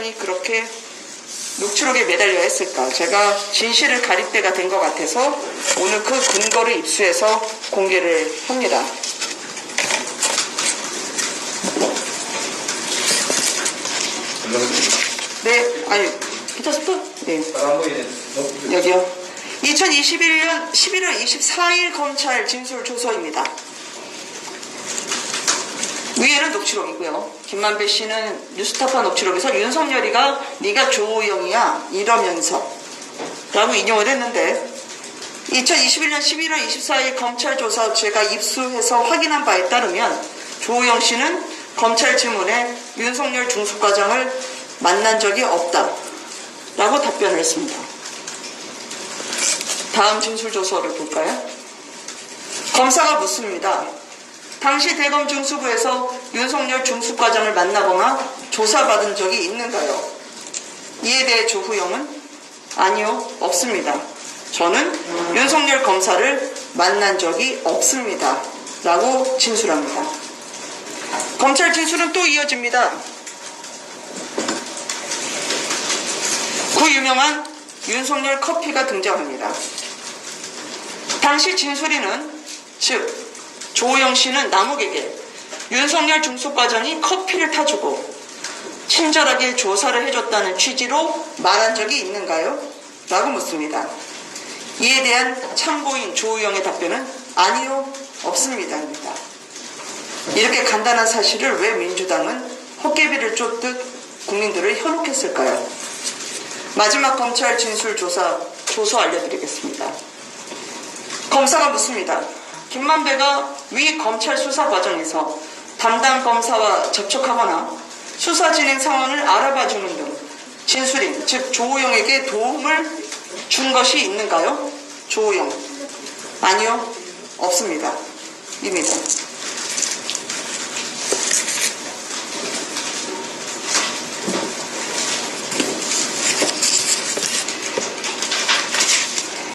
과장이 그렇게 녹취록에 매달려 했을까? 제가 진실을 가릴 때가 된 것 같아서 오늘 그 근거를 입수해서 공개를 합니다. 네, 아니, 괜찮습니까? 네. 안 보이네. 여기요. 2021년 11월 24일 검찰 진술 조서입니다. 위에는 녹취록이고요. 김만배 씨는 뉴스타파 녹취록에서 윤석열이가 네가 조호영이야 이러면서 라고 인용을 했는데 2021년 11월 24일 검찰 조사 제가 입수해서 확인한 바에 따르면 조호영 씨는 검찰 질문에 윤석열 중수과장을 만난 적이 없다 라고 답변을 했습니다. 다음 진술 조서를 볼까요? 검사가 묻습니다. 당시 대검 중수부에서 윤석열 중수과장을 만나거나 조사받은 적이 있는가요? 이에 대해 조후영은 아니요, 없습니다. 저는 윤석열 검사를 만난 적이 없습니다. 라고 진술합니다. 검찰 진술은 또 이어집니다. 그 유명한 윤석열 커피가 등장합니다. 당시 진술인은 즉 조호영 씨는 남욱에게 윤석열 중수과장이 커피를 타주고 친절하게 조사를 해줬다는 취지로 말한 적이 있는가요? 라고 묻습니다. 이에 대한 참고인 조호영의 답변은 아니요, 없습니다입니다. 이렇게 간단한 사실을 왜 민주당은 헛개비를 쫓듯 국민들을 현혹했을까요? 마지막 검찰 진술 조사 조서 알려드리겠습니다. 검사가 묻습니다. 김만배가 위 검찰 수사 과정에서 담당 검사와 접촉하거나 수사 진행 상황을 알아봐 주는 등 진술인, 즉 조호영에게 도움을 준 것이 있는가요? 조호영. 아니요, 없습니다. 입니다.